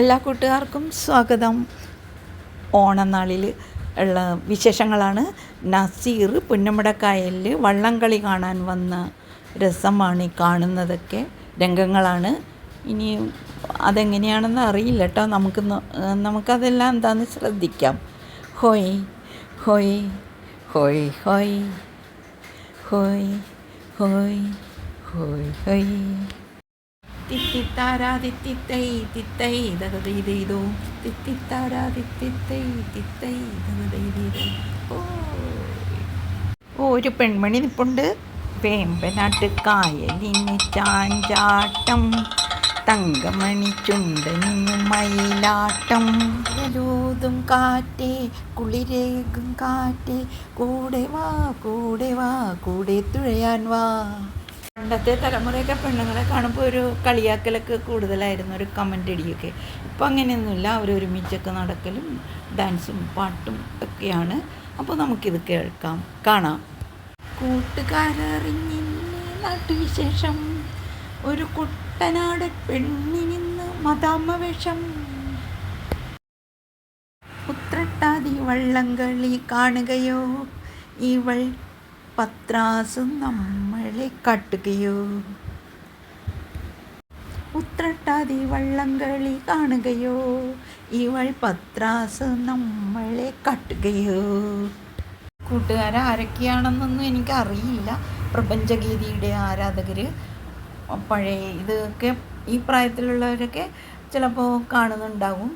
എല്ലാ കൂട്ടുകാർക്കും സ്വാഗതം. ഓണനാളിൽ ഉള്ള വിശേഷങ്ങളാണ്. നസീർ പുന്നമടക്കായലിൽ വള്ളംകളി കാണാൻ വന്ന രസമാണ് ഈ കാണുന്നതൊക്കെ. രംഗങ്ങളാണ്. ഇനി അതെങ്ങനെയാണെന്ന് അറിയില്ല കേട്ടോ നമുക്ക് നമുക്കതെല്ലാം എന്താണെന്ന് ശ്രദ്ധിക്കാം. ഹോയ് ഹോയ് ഹോയ് ഹോയ് ഹോയ് ഹോയ് ഹോയ് ഹോയ്. തിത്തിത്താരാ തിത്തിത്തൈ തിത്തൈ ദഗതൈതൈതോ തിത്തിത്താരാ തിത്തിത്തൈ തിത്തൈ ദഗതൈതൈതോ ഓ ഒരു പെൺമണി നിപ്പുണ്ട്. വേമ്പനാട്ട് കായലിന് ചാഞ്ചാട്ടം. തങ്കമണി ചുണ്ടനിന്നു മയിലാട്ടം. കടലോതും കാറ്റേ കുളിരേകും കാറ്റേ. കൂടെ വാ കൂടെ വാ കൂടെ തുഴയാൻ വാ. പണ്ടത്തെ തലമുറയൊക്കെ പെണ്ണുങ്ങളെ കാണുമ്പോൾ ഒരു കളിയാക്കലൊക്കെ കൂടുതലായിരുന്നു ഒരു കമന്റ് അടിയൊക്കെ ഇപ്പം അങ്ങനെയൊന്നുമില്ല അവർ ഒരുമിച്ചൊക്കെ നടക്കലും ഡാൻസും പാട്ടും ഒക്കെയാണ്. അപ്പോൾ നമുക്കിത് കേൾക്കാം കാണാം. കൂട്ടുകാരറിഞ്ഞി നാട്ടുവിശേഷം ഒരു കുട്ടനാട് പെണ്ണിനിന്ന് മതാമ വേഷം. ഉത്രട്ടാതി വള്ളംകളി കാണുകയോ ഇവൾ പത്രാസ് നമ്മളെ കാട്ടുകയോ. ഉത്രട്ടാതി വള്ളംകളി കാണുകയോ. ഇവൾ പത്രാസ് നമ്മളെ കാട്ടുകയോ. കൂട്ടുകാർ ആരൊക്കെയാണെന്നൊന്നും എനിക്കറിയില്ല. പ്രപഞ്ചഗീതിയുടെ ആരാധകർ പഴയ ഇതൊക്കെ ഈ പ്രായത്തിലുള്ളവരൊക്കെ ചിലപ്പോൾ കാണുന്നുണ്ടാവും.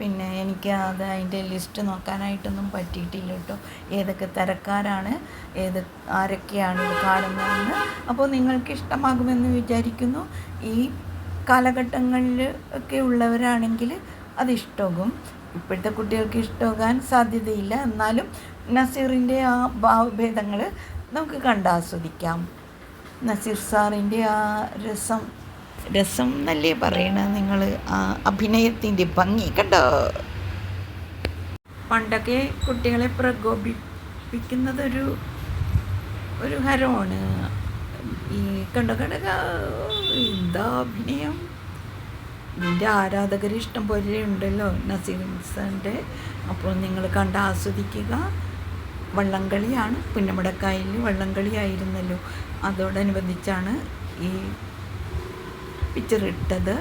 പിന്നെ എനിക്ക് അത് അതിന്റെ ലിസ്റ്റ് നോക്കാനായിട്ടൊന്നും പറ്റിയിട്ടില്ല കേട്ടോ. ഏതൊക്കെ തരക്കാരാണ് ഏത് ആരൊക്കെയാണ് ഇത് കാണുന്നതെന്ന്. അപ്പോൾ നിങ്ങൾക്ക് ഇഷ്ടമാകുമെന്ന് വിചാരിക്കുന്നു. ഈ കാലഘട്ടങ്ങളിൽ ഒക്കെ ഉള്ളവരാണെങ്കിൽ അത് ഇഷ്ടമാകും. ഇപ്പോഴത്തെ കുട്ടികൾക്ക് ഇഷ്ടമാകാൻ സാധ്യതയില്ല. എന്നാലും നസീറിന്റെ ആ ഭാവഭേദങ്ങൾ നമുക്ക് കണ്ടാസ്വദിക്കാം നസീർ സാറിന്റെ ആ രസം രസം എന്നല്ലേ പറയണ? നിങ്ങൾ ആ അഭിനയത്തിന്റെ ഭംഗി കണ്ടോ? പണ്ടൊക്കെ കുട്ടികളെ പ്രകോപിപ്പിക്കുന്നതൊരു ഒരു ഹരമാണ്. ഈ കണ്ട കണക എന്താ അഭിനയം? ഇതിന്റെ ആരാധകർ ഇഷ്ടം പോലെ ഉണ്ടല്ലോ നസീർ സാറിന്റെ അപ്പോൾ നിങ്ങൾ കണ്ട് ആസ്വദിക്കുക. വള്ളംകളിയാണ് പുന്നമടക്കായലിൽ വള്ളംകളിയായിരുന്നല്ലോ. അതോടനുബന്ധിച്ചാണ് ഈ പിക്ചർ ഇട്ടത്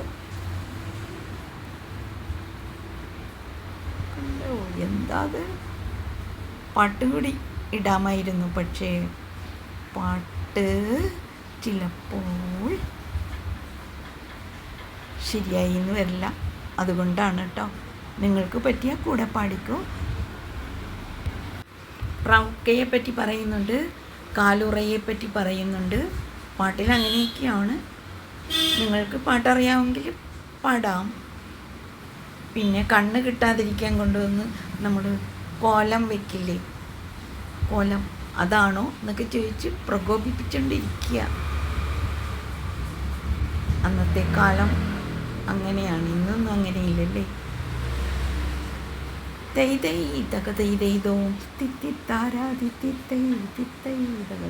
കണ്ടോ, പാട്ട് കൂടി ഇടാമായിരുന്നു പക്ഷേ പാട്ട് ചിലപ്പോൾ ശരിയായി എന്ന് വരില്ല. അതുകൊണ്ടാണ് കേട്ടോ നിങ്ങൾക്ക് പറ്റിയ കൂടെ പാടിക്കൂ. റൗക്കയെ പറ്റി പറയുന്നുണ്ട് കാലുറയെ പറ്റി പറയുന്നുണ്ട്. പാട്ടിൽ അങ്ങനെയൊക്കെയാണ് നിങ്ങൾക്ക് പാട്ടറിയാമെങ്കിൽ പാടാം. പിന്നെ കണ്ണ് കിട്ടാതിരിക്കാൻ കൊണ്ടുവന്ന് നമ്മൾ കോലം വെക്കില്ലേ? കോലം അതാണോ എന്നൊക്കെ ചോദിച്ച് പ്രകോപിപ്പിച്ചുകൊണ്ടിരിക്കുക അന്നത്തെ കാലം അങ്ങനെയാണ് ഇന്നൊന്നും അങ്ങനെയില്ലല്ലേ? തൈ തൈ തക തൈ തിത്തൈ തക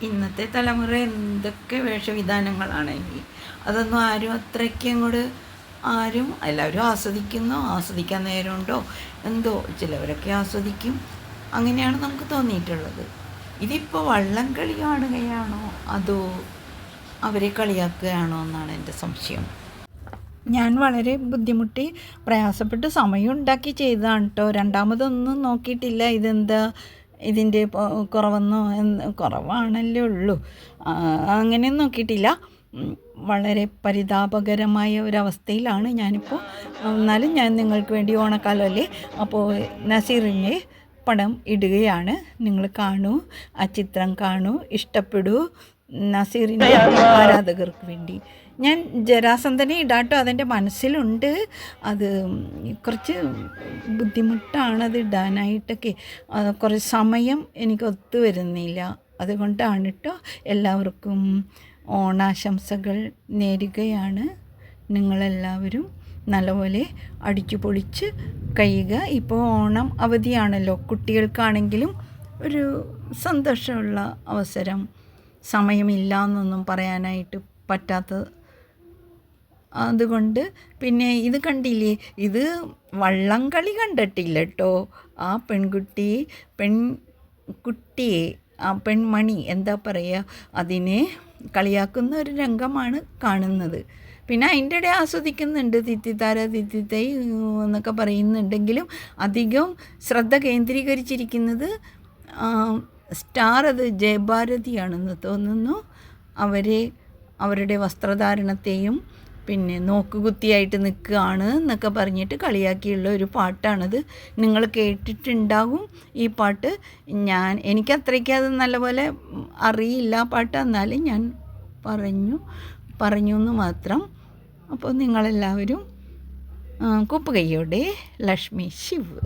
ഇന്നത്തെ തലമുറ എന്തൊക്കെ വേഷവിധാനങ്ങളാണ് അതൊന്നും ആരും അത്രയ്ക്ക് അങ്ങോട്ട് ആരും എല്ലാവരും ആസ്വദിക്കുന്നു ആസ്വദിക്കാൻ നേരമുണ്ടോ എന്തോ ചിലവരൊക്കെ ആസ്വദിക്കും അങ്ങനെയാണ് നമുക്ക് തോന്നിയിട്ടുള്ളത് ഇതിപ്പോൾ വള്ളം കളി കാണുകയാണോ അതോ അവരെ കളിയാക്കുകയാണോ എന്നാണ് എന്റെ സംശയം. ഞാൻ വളരെ ബുദ്ധിമുട്ടി പ്രയാസപ്പെട്ട് സമയം ഉണ്ടാക്കി ചെയ്തതാണ് കേട്ടോ രണ്ടാമതൊന്നും നോക്കിയിട്ടില്ല. ഇതെന്താ? ഇതിന്റെ കുറവെന്നോ കുറവാണല്ലേ ഉള്ളൂ. അങ്ങനെ നോക്കിയിട്ടില്ല. വളരെ പരിതാപകരമായ ഒരവസ്ഥയിലാണ് ഞാനിപ്പോൾ എന്നാലും ഞാൻ നിങ്ങൾക്ക് വേണ്ടി ഓണക്കാലമല്ലേ? അപ്പോൾ നസീറിന്റെ പടം ഇടുകയാണ്. നിങ്ങൾ കാണൂ ആ ചിത്രം കാണൂ ഇഷ്ടപ്പെടൂ. നസീറിന്റെ ആരാധകർക്ക് വേണ്ടി. ഞാൻ ജരാസന്ധനെ ഇടാട്ടോ അതെന്റെ മനസ്സിലുണ്ട്. അത് കുറച്ച് ബുദ്ധിമുട്ടാണ് അത് ഇടാനായിട്ടൊക്കെ. കുറച്ച് സമയം എനിക്ക് ഒത്തു വരുന്നില്ല. അതുകൊണ്ടാണ് കേട്ടോ എല്ലാവർക്കും ഓണാശംസകൾ നേരുകയാണ്. നിങ്ങളെല്ലാവരും നല്ലപോലെ അടിച്ചു പൊളിച്ച് കഴിയുക. ഇപ്പോൾ ഓണം അവധിയാണല്ലോ. കുട്ടികൾക്കാണെങ്കിലും ഒരു സന്തോഷമുള്ള അവസരം. സമയമില്ല എന്നൊന്നും പറയാനായിട്ട് പറ്റാത്ത അതുകൊണ്ട് പിന്നെ ഇത് കണ്ടില്ലേ? ഇത് വള്ളംകളി കണ്ടിട്ടില്ല കേട്ടോ ആ പെൺകുട്ടി പെൺകുട്ടിയെ ആ പെൺമണി എന്താ പറയുക അതിനെ കളിയാക്കുന്ന ഒരു രംഗമാണ് കാണുന്നത്. പിന്നെ അതിന്റെ ഇടയിൽ ആസ്വദിക്കുന്നുണ്ട് തിത്തിത്താര തിത്തിത്തൈ എന്നൊക്കെ പറയുന്നുണ്ടെങ്കിലും അധികം ശ്രദ്ധ കേന്ദ്രീകരിച്ചിരിക്കുന്നത് സ്റ്റാർ അത് ജയഭാരതിയാണെന്ന് തോന്നുന്നു. അവരെ അവരുടെ വസ്ത്രധാരണത്തെയും പിന്നെ നോക്കുകുത്തിയായിട്ട് നിൽക്കുകയാണ് എന്നൊക്കെ പറഞ്ഞിട്ട് കളിയാക്കിയുള്ള ഒരു പാട്ടാണത്. നിങ്ങൾ കേട്ടിട്ടുണ്ടാകും ഈ പാട്ട്. ഞാൻ എനിക്ക് അത്രയ്ക്ക് അത് നല്ലപോലെ അറിയില്ല ആ പാട്ട്. എന്നാലും ഞാൻ പറഞ്ഞു പറഞ്ഞു എന്ന് മാത്രം. അപ്പോൾ നിങ്ങളെല്ലാവരും കുപ്പുകയ്യോടെ ലക്ഷ്മി ശിവ്.